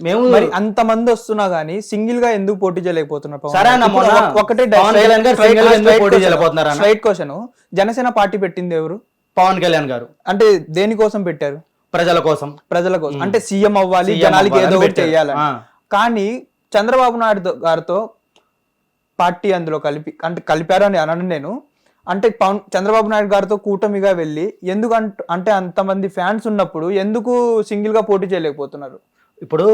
మేము మరి అంత మంది వస్తున్నా గానీ సింగిల్గా ఎందుకు పోటీ చేయలేకపోతున్నారు సరే ఒకటే? స్ట్రైట్ క్వశ్చన్ జనసేన పార్టీ పెట్టింది ఎవరు? పవన్ కళ్యాణ్ గారు. అంటే దేనికోసం పెట్టారు? ప్రజల కోసం. ప్రజల కోసం. అంటే సీఎం అవ్వాలి జనాలకి ఏదో ఒకటి ఆ. కానీ చంద్రబాబు నాయుడు గారితో పార్టీ అందులో కలిపి అంటే కలిపారు అని అనను నేను. అంటే పవన్ చంద్రబాబు నాయుడు గారితో కూటమిగా వెళ్ళి ఎందుకు అంట- అంటే అంతమంది ఫ్యాన్స్ ఉన్నప్పుడు ఎందుకు సింగిల్గా పోటీ చేయలేకపోతున్నారు? ఇప్పుడు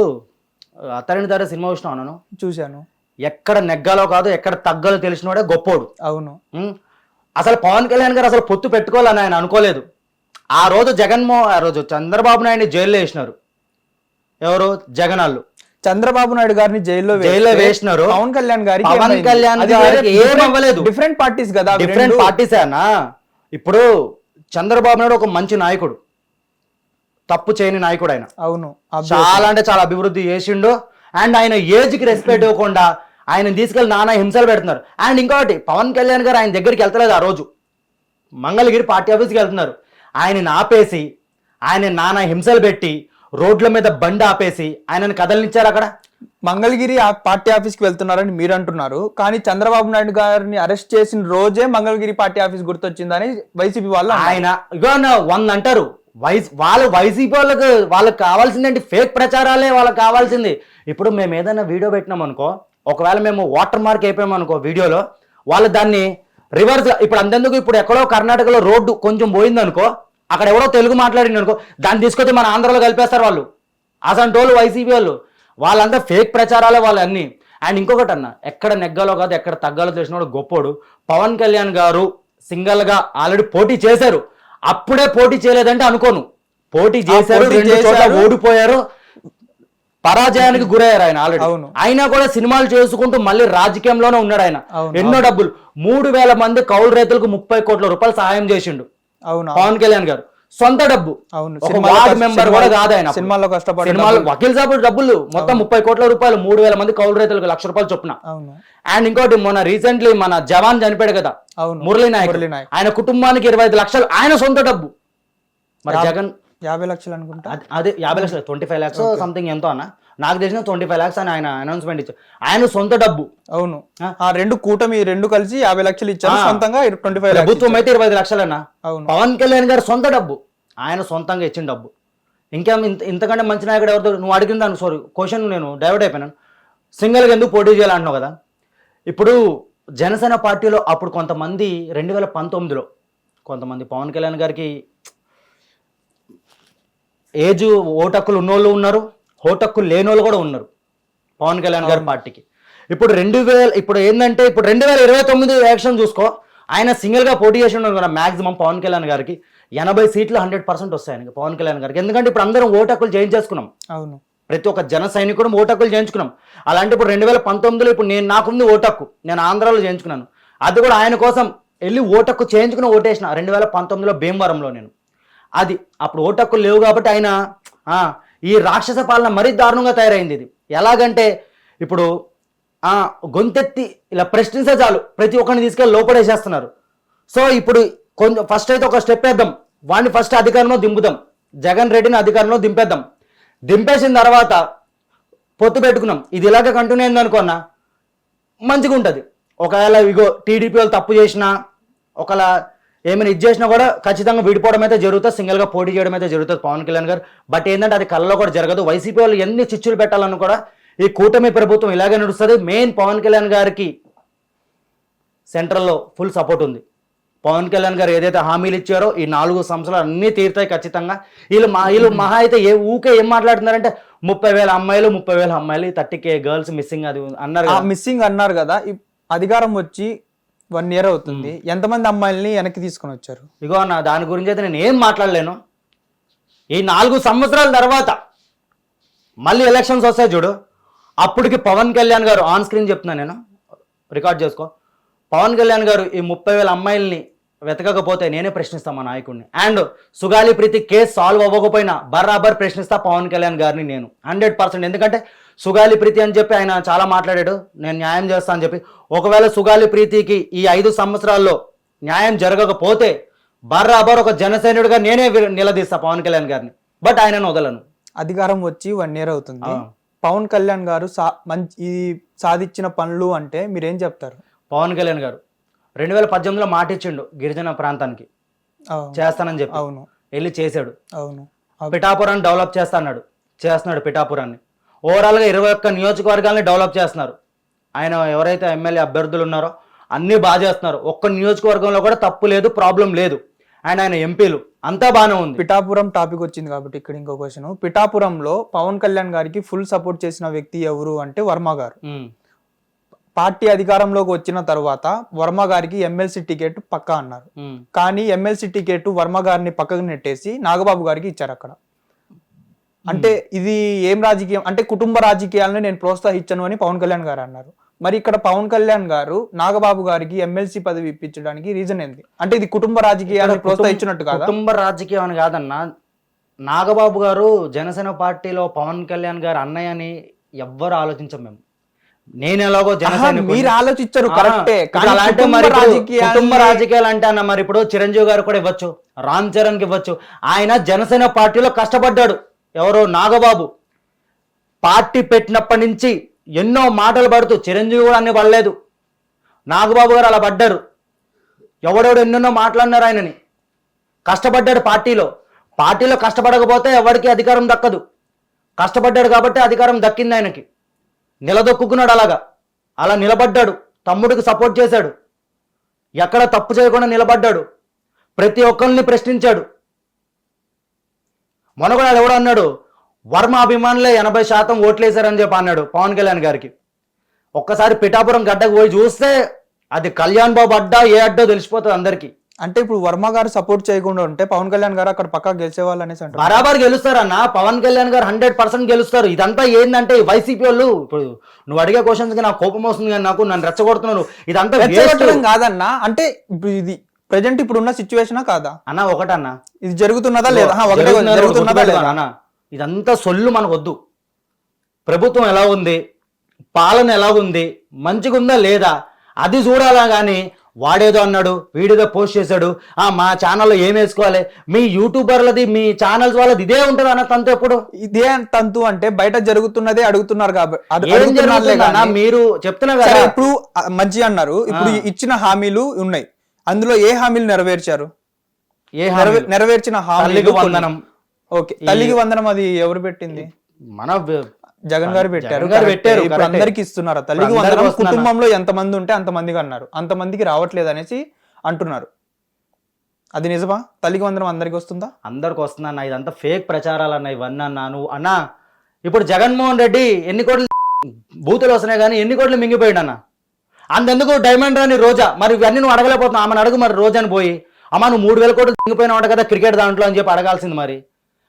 అత్తరిని ధర సినిమా చూసినా నేను చూశాను ఎక్కడ నెగ్గాలో కాదు ఎక్కడ తగ్గాలో తెలిసినవాడే గొప్పోడు అవును? అసలు పవన్ కళ్యాణ్ గారు అసలు పొత్తు పెట్టుకోవాలని ఆయన అనుకోలేదు ఆ రోజు జగన్మోహన్ ఆ రోజు చంద్రబాబు నాయుడిని జైల్లో వేసినారు ఎవరు జగనాళ్ళు చంద్రబాబు నాయుడు గారిని జైల్లో జైల్లో వేసినారు. పవన్ కళ్యాణ్ గారికి పవన్? కళ్యాణ్ గారికి ఏం అవ్వలేదు. డిఫరెంట్ పార్టీస్ కదా డిఫరెంట్. పార్టీసే అన్న ఇప్పుడు చంద్రబాబు నాయుడు ఒక మంచి నాయకుడు తప్పు చేయని నాయకుడు ఆయన అవును. చాలా అంటే చాలా అభివృద్ధి చేసిండు. అండ్ ఆయన ఏజ్కి రెస్పెక్ట్ ఇవ్వకుండా ఆయన తీసుకెళ్ళి నానా హింసలు పెడుతున్నారు. అండ్ ఇంకొకటి పవన్ కళ్యాణ్ గారు ఆయన దగ్గరికి వెళ్తలేదు ఆ రోజు. మంగళగిరి పార్టీ ఆఫీస్కి వెళ్తున్నారు. ఆయనని ఆపేసి ఆయన నానా హింసలు పెట్టి రోడ్ల మీద బండి ఆపేసి ఆయనను కదలనిచ్చారు అక్కడ? మంగళగిరి పార్టీ ఆఫీస్కి వెళ్తున్నారని మీరు అంటున్నారు కానీ చంద్రబాబు నాయుడు గారిని అరెస్ట్ చేసిన రోజే మంగళగిరి పార్టీ ఆఫీస్ గుర్తొచ్చిందని వైసీపీ వాళ్ళు. ఆయన ఇగో వంద అంటారు. వైస్ వాళ్ళు వైసీపీ వాళ్ళకు వాళ్ళకి కావాల్సిందేంటి? ఫేక్ ప్రచారాలే వాళ్ళకి కావాల్సింది. ఇప్పుడు మేము ఏదైనా వీడియో పెట్టినాం అనుకో ఒకవేళ మేము వాటర్ మార్క్ అయిపోయామనుకో వీడియోలో వాళ్ళు దాన్ని రివర్స్ ఇప్పుడు అంతెందుకు? ఇప్పుడు ఎక్కడో కర్ణాటకలో రోడ్డు కొంచెం పోయిందనుకో అక్కడ ఎవడో తెలుగు మాట్లాడింది అనుకో దాన్ని తీసుకొచ్చి మన ఆంధ్రలో కలిపేస్తారు వాళ్ళు. అసంటోళ్ళు వైసీపీ వాళ్ళు. వాళ్ళంతా ఫేక్ ప్రచారాలే వాళ్ళు అన్ని అండ్ ఇంకొకటి అన్న ఎక్కడ నెగ్గాలో కాదు ఎక్కడ తగ్గాలో తెలిసినోడు గొప్పోడు. పవన్ కళ్యాణ్ గారు సింగల్గా ఆల్రెడీ పోటీ చేశారు. అప్పుడే పోటీ చేయలేదంటే అనుకోను. పోటీ చేశారు. ఓడిపోయారు. పరాజయానికి గురయ్యారు ఆయన ఆల్రెడీ. అయినా కూడా సినిమాలు చేసుకుంటూ మళ్ళీ రాజకీయంలోనే ఉన్నాడు ఆయన. ఎన్నో డబ్బులు. మూడు వేల మంది కౌలు రైతులకు ముప్పై కోట్ల రూపాయలు సహాయం చేసిండు. అవును పవన్ కళ్యాణ్ గారు. సొంత డబ్బు. అవును వార్డ్ మెంబర్ కూడా కాదు ఆయన. సినిమాల్లో కష్టపడి సినిమాలు వకీల్ సాబ్ డబ్బులు. మొత్తం ముప్పై కోట్ల రూపాయలు మూడు వేల మంది కౌలు రైతులకు లక్ష రూపాయలు చొప్పున. అవును. అండ్ ఇంకోటి మొన్న రీసెంట్లీ మన జవాన్ చనిపోయాడు కదా అవును. మురళీ నాయక్. ఆయన కుటుంబానికి ఇరవై ఐదు లక్షలు ఆయన సొంత డబ్బు. మరి జగన్ యాభై లక్షలు అనుకుంటా? అద్- యాభై లక్షలు ట్వంటీ ఫైవ్ ల్యాక్స్ సంథింగ్ ఎంతో అన్న. నాకు తెలిసిన ట్వంటీ ఫైవ్ ల్యాక్స్ అని ఆయన అనౌన్స్మెంట్ ఇచ్చారు. ఆయన సొంత డబ్బు. అవును. ఆ? రెండు కూటమి రెండు కలిసి యాభై లక్షలు ఇచ్చారు. సొంతంగా ట్వంటీ ఫైవ్ ప్రభుత్వం అయితే ఇరవై ఐదు లక్షలన్నా? అవును. పవన్ కళ్యాణ్ గారు సొంత డబ్బు. ఆయన సొంతంగా ఇచ్చిన డబ్బు. ఇంకేం ఇంత ఇంతకంటే మంచి నాయకుడు ఎవరితో నువ్వు అడిగిన దాన్ని సారీ క్వశ్చన్ నేను డైవర్ట్ అయిపోయినాను సింగిల్గా ఎందుకు పోటీ చేయాలంటున్నావు కదా? ఇప్పుడు జనసేన పార్టీలో అప్పుడు కొంతమంది రెండు వేల పంతొమ్మిదిలో కొంతమంది పవన్ కళ్యాణ్ గారికి ఏజ్ ఓటక్కులు ఉన్నోళ్ళు ఉన్నారు. ఓటక్కులు లేనోళ్ళు కూడా ఉన్నారు. పవన్ కళ్యాణ్ గారి పార్టీకి. ఇప్పుడు రెండు వేల ఇప్పుడు ఏంటంటే ఇప్పుడు రెండు వేల ఇరవై తొమ్మిది ఎలక్షన్ చూసుకో ఆయన సింగిల్గా పోటీ చేసి ఉన్నారు కదా మాక్సిమం పవన్ కళ్యాణ్ గారికి. ఎనభై సీట్లు హండ్రెడ్ పర్సెంట్ వస్తాయి ఆయనకి పవన్ కళ్యాణ్ గారికి. ఎందుకంటే ఇప్పుడు అందరం ఓటక్కులు చేయించేసుకున్నాం అవును. ప్రతి ఒక్క జన సైనికుడు ఓటక్కులు చేయించుకున్నాం. అలాంటి ఇప్పుడు రెండు వేల పంతొమ్మిదిలో ఇప్పుడు నేను నాకుంది ఓటక్కు. నేను ఆంధ్రాలో చేయించుకున్నాను. అది కూడా ఆయన కోసం వెళ్ళి ఓటక్కు చేయించుకుని ఓటేసిన రెండు వేల పంతొమ్మిదిలో భీమవరంలో నేను. అది అప్పుడు ఓటక్కులు లేవు కాబట్టి ఆయన ఈ రాక్షస పాలన మరీ దారుణంగా తయారైంది ఇది. ఎలాగంటే ఇప్పుడు ఆ, గొంతెత్తి ఇలా ప్రశ్నిస్తే చాలు ప్రతి ఒక్కరిని తీసుకెళ్ళి లోపడేసేస్తున్నారు. సో ఇప్పుడు కొంచెం ఫస్ట్ అయితే ఒక స్టెప్ వేద్దాం. వాడిని ఫస్ట్ అధికారంలో దింపుదాం. జగన్ రెడ్డిని అధికారంలో దింపేద్దాం. దింపేసిన తర్వాత పొత్తు పెట్టుకున్నాం. ఇది ఇలాగే కంటిన్యూ అయింది అనుకున్నా మంచిగా ఉంటుంది ఒకవేళ ఇగో టీడీపీ వాళ్ళు తప్పు చేసినా ఒకవేళ ఏమైనా ఇది చేసినా కూడా ఖచ్చితంగా విడిపోవడం అయితే జరుగుతుంది. సింగిల్గా పోటీ చేయడం అయితే జరుగుతుంది పవన్ కళ్యాణ్ గారు. బట్ ఏంటంటే అది కళ్ళలో కూడా జరగదు. వైసీపీ వాళ్ళు ఎన్ని చిచ్చులు పెట్టాలని కూడా ఈ కూటమి ప్రభుత్వం ఇలాగే నడుస్తుంది. మెయిన్ పవన్ కళ్యాణ్ గారికి సెంట్రల్లో ఫుల్ సపోర్ట్ ఉంది. పవన్ కళ్యాణ్ గారు ఏదైతే హామీలు ఇచ్చారో ఈ నాలుగు సంవత్సరాలు అన్నీ తీరుతాయి ఖచ్చితంగా. వీళ్ళు మా వీళ్ళు మహా అయితే ఏ ఊకే ఏం మాట్లాడుతున్నారంటే ముప్పై వేల అమ్మాయిలు ముప్పై వేల అమ్మాయిలు థర్టీ కే గర్ల్స్ మిస్సింగ్ అది అన్నారు. మిస్సింగ్ అన్నారు కదా. అధికారం వచ్చి వన్ ఇయర్ అవుతుంది. ఎంతమంది అమ్మాయిల్ని వెనక్కి తీసుకొని వచ్చారు? ఇగో అన్న దాని గురించి అయితే నేను ఏం మాట్లాడలేను. ఈ నాలుగు సంవత్సరాల తర్వాత మళ్ళీ ఎలక్షన్స్ వస్తాయి చూడు. అప్పటికి పవన్ కళ్యాణ్ గారు ఆన్ స్క్రీన్ చెప్తున్నా నేను. రికార్డ్ చేసుకో. పవన్ కళ్యాణ్ గారు ఈ ముప్పై వేల అమ్మాయిల్ని వెతకకపోతే నేనే ప్రశ్నిస్తా మా నాయకుడిని. And Sugali Preethi case solve అవ్వకపోయినా బరాబర్ ప్రశ్నిస్తా పవన్ కళ్యాణ్ గారిని నేను. Hundred percent. ఎందుకంటే సుగాలి ప్రీతి అని చెప్పి ఆయన చాలా మాట్లాడాడు. నేను న్యాయం చేస్తా అని చెప్పి. ఒకవేళ సుగాలి ప్రీతికి ఈ ఐదు సంవత్సరాల్లో న్యాయం జరగకపోతే బరాబర్ ఒక జనసైనుడిగా నేనే నిలదీస్తా పవన్ కళ్యాణ్ గారిని. బట్ ఆయనను వదలను. అధికారం వచ్చి వన్ ఇయర్ అవుతుంది. పవన్ కళ్యాణ్ గారు సా మంచి ఈ సాధించిన పనులు అంటే మీరేం చెప్తారు? పవన్ కళ్యాణ్ గారు రెండు వేల పద్దెనిమిదిలో మాట ఇచ్చిండు గిరిజన ప్రాంతానికి. చేస్తానని చెప్పి. అవును. వెళ్ళి చేశాడు. అవును. పిఠాపురాన్ని డెవలప్ చేస్తా అన్నాడు చేస్తున్నాడు పిఠాపురాన్ని. ఓవరాల్గా ఇరవై ఒక్క నియోజకవర్గాల్ని డెవలప్ చేస్తున్నారు. ఆయన ఎవరైతే ఎమ్మెల్యే అభ్యర్థులు ఉన్నారో అన్నీ బాగా చేస్తున్నారు. ఒక్క నియోజకవర్గంలో కూడా తప్పు లేదు ప్రాబ్లం లేదు. ఆయన ఆయన ఎంపీలు. అంతా బాగానే ఉంది. పిఠాపురం టాపిక్ వచ్చింది కాబట్టి ఇక్కడ ఇంకో క్వశ్చన్. పిఠాపురంలో పవన్ కళ్యాణ్ గారికి ఫుల్ సపోర్ట్ చేసిన వ్యక్తి ఎవరు అంటే వర్మ గారు. పార్టీ అధికారంలోకి వచ్చిన తర్వాత వర్మ గారికి ఎమ్మెల్సీ టికెట్ పక్కా అన్నారు. కానీ ఎమ్మెల్సీ టికెట్ వర్మ గారిని పక్కకు నెట్టేసి నాగబాబు గారికి ఇచ్చారు అక్కడ. అంటే ఇది ఏం రాజకీయం? అంటే కుటుంబ రాజకీయాలను నేను ప్రోత్సహించను అని పవన్ కళ్యాణ్ గారు అన్నారు. మరి ఇక్కడ పవన్ కళ్యాణ్ గారు నాగబాబు గారికి ఎమ్మెల్సీ పదవి ఇప్పించడానికి రీజన్ ఏంది? అంటే ఇది కుటుంబ రాజకీయాలను ప్రోత్సహించినట్టు కాదా? కుటుంబ రాజకీయం అని కాదన్నా నాగబాబు గారు జనసేన పార్టీలో పవన్ కళ్యాణ్ గారు అన్నయ్య అని ఎవ్వరు ఆలోచించం మేము. నేను ఎలాగో మీరు ఆలోచించరు కరెక్టే. అలాంటి మరి కుటుంబ రాజకీయాలు అంటే అన్న మరి ఇప్పుడు చిరంజీవి గారు కూడా ఇవ్వచ్చు రామ్ చరణ్కి ఇవ్వచ్చు. ఆయన జనసేన పార్టీలో కష్టపడ్డాడు. ఎవరు? నాగబాబు. పార్టీ పెట్టినప్పటి నుంచి ఎన్నో మాటలు పడుతూ చిరంజీవి కూడా అన్ని పడలేదు. నాగబాబు గారు అలా పడ్డారు. ఎవడెవడు ఎన్నెన్నో మాట్లాడినారు ఆయనని. కష్టపడ్డాడు పార్టీలో. పార్టీలో కష్టపడకపోతే ఎవరికి అధికారం దక్కదు. కష్టపడ్డాడు కాబట్టి అధికారం దక్కింది ఆయనకి. నిలదొక్కున్నాడు అలాగా. అలా నిలబడ్డాడు. తమ్ముడికి సపోర్ట్ చేశాడు. ఎక్కడ తప్పు చేయకుండా నిలబడ్డాడు. ప్రతి ఒక్కరిని ప్రశ్నించాడు. మొనగడాడు కూడా అన్నాడు వర్మ అభిమానులే ఎనభై శాతం ఓట్లేశారని చెప్పి అన్నాడు పవన్ కళ్యాణ్ గారికి. ఒక్కసారి పిఠాపురం గడ్డకు పోయి చూస్తే అది కళ్యాణ్ బాబు అడ్డా ఏ అడ్డో తెలిసిపోతుంది అందరికీ. అంటే ఇప్పుడు వర్మ గారు సపోర్ట్ చేయకుండా ఉంటే పవన్ కళ్యాణ్ గారు అక్కడ పక్కా గెలిచేవాళ్ళు అనేసి అంటారు బరాబర్ గెలుస్తారన్న. పవన్ కళ్యాణ్ గారు హండ్రెడ్ పర్సెంట్ గెలుస్తారు. ఇదంతా ఏంటంటే వైసీపీ వాళ్ళు ఇప్పుడు నువ్వు అడిగే క్వశ్చన్స్ నాకు కోపం వస్తుంది కానీ నాకు నన్ను రెచ్చగొడుతున్నాను ఇదంతా. రెచ్చగొట్టడం కాదన్నా. అంటే ఇప్పుడు ఇది ప్రజెంట్ ఇప్పుడు ఉన్న సిచ్యువేషనా కాదా? అన్న ఒకటన్నా. ఇది జరుగుతున్నదా లేదా? ఒకటే జరుగుతున్నది లేదా? అన్న. ఇదంతా సొల్లు మనకు వద్దు ప్రభుత్వం ఎలా ఉంది? పాలన ఎలా ఉంది? మంచిగా ఉందా లేదా? అది చూడాలా కానీ వాడేదో అన్నాడు వీడియో పోస్ట్ చేశాడు ఆ మా ఛానల్లో ఏం వేసుకోవాలి? మీ యూట్యూబర్లది మీ ఛానల్స్ వాళ్ళది ఇదే ఉంటుంది అన్న తంత ఎప్పుడు? ఇదే తంతు అంటే బయట జరుగుతున్నదే అడుగుతున్నారు కాబట్టి. మీరు చెప్తున్నా కదా. ఇప్పుడు మంచి అన్నారు. ఇప్పుడు ఇచ్చిన హామీలు ఉన్నాయి. అందులో ఏ హామీలు నెరవేర్చారు? ఏ? నెరవేర్చిన హామీలు కొన్ని. వందనం. ఓకే తల్లికి వందనం అది ఎవరు పెట్టింది? మన జగన్ గారు పెట్టారు. గారు. పెట్టారు, ఇప్పుడు. అందరికి ఇస్తున్నారు? తల్లికి వందనం వస్తుందన్న. కుటుంబంలో ఎంత మంది ఉంటే అంత మందికి అన్నారు. అంత మందికి రావట్లేదు అనేసి అంటున్నారు. అది నిజమా? తల్లికి వందనం అందరికి వస్తుందా? అందరికి వస్తుందన్న ఇదంతా ఫేక్ ప్రచారాలు అన్న ఇవన్నీ అన్న నువ్వు. అన్న ఇప్పుడు జగన్మోహన్ రెడ్డి ఎన్ని కోట్లు బూతులు వస్తున్నాయి కానీ ఎన్ని కోట్లు మింగిపోయాడు అన్న? అంతెందుకు డైమండ్ రాని రోజా? మరి ఇవన్నీ నువ్వు అడగలేకపోతున్నావు. ఆమెను అడుగు మరి రోజాని పోయి. అమ్మ నువ్వు మూడు వేల కోట్లు మింగిపోయినావు కదా క్రికెట్ దాంట్లో అని చెప్పి అడగాల్సింది మరి.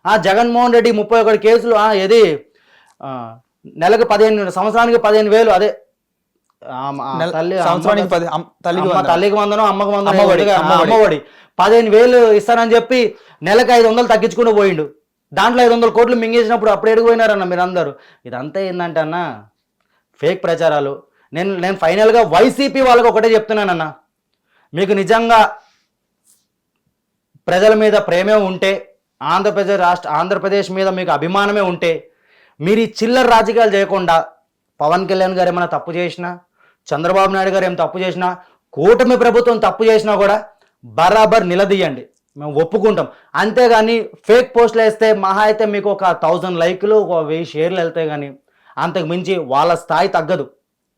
ఆ జగన్మోహన్ రెడ్డి ముప్పై ఒకటి కేసులు ఆ, ఏది? నెలకు పదిహేను సంవత్సరానికి పదిహేను వేలు అదే. తల్లి సంవత్సరానికి తల్లికి వందనం. అమ్మకి వందనం అమ్మఒడి, పదిహేను వేలు ఇస్తానని చెప్పి నెలకు ఐదు వందలు తగ్గించుకుంటూ పోయిండు. దాంట్లో ఐదు వందల కోట్లు మింగేసినప్పుడు అప్పుడు ఎడిగిపోయినారన్న మీరందరూ. ఇదంతా ఏంటంటే అన్న ఫేక్ ప్రచారాలు. నేను నేను ఫైనల్గా వైసీపీ వాళ్ళకి ఒకటే చెప్తున్నానన్న. మీకు నిజంగా ప్రజల మీద ప్రేమే ఉంటే ఆంధ్రప్రదేశ్ రాష్ట్ర ఆంధ్రప్రదేశ్ మీద మీకు అభిమానమే ఉంటే మీరు ఈ చిల్లర రాజకీయాలు చేయకుండా పవన్ కళ్యాణ్ గారు ఏమైనా తప్పు చేసినా చంద్రబాబు నాయుడు గారు ఏం తప్పు చేసినా కూటమి ప్రభుత్వం తప్పు చేసినా కూడా బరాబర్ నిలదీయండి. మేము ఒప్పుకుంటాం. అంతేగాని ఫేక్ పోస్టులు వేస్తే మహా అయితే మీకు ఒక థౌజండ్ లైక్లు ఒక వెయ్యి షేర్లు వెళ్తాయి కానీ అంతకు మించి వాళ్ళ స్థాయి తగ్గదు.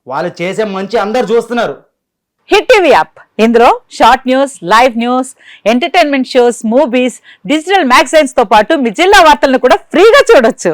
వాళ్ళు చేసే మంచి అందరు చూస్తున్నారు. Hit TV app. ఇందులో short news live news entertainment shows movies digital మ్యాగజైన్స్తో పాటు మీ జిల్లా వార్తలను కూడా ఫ్రీగా చూడొచ్చు.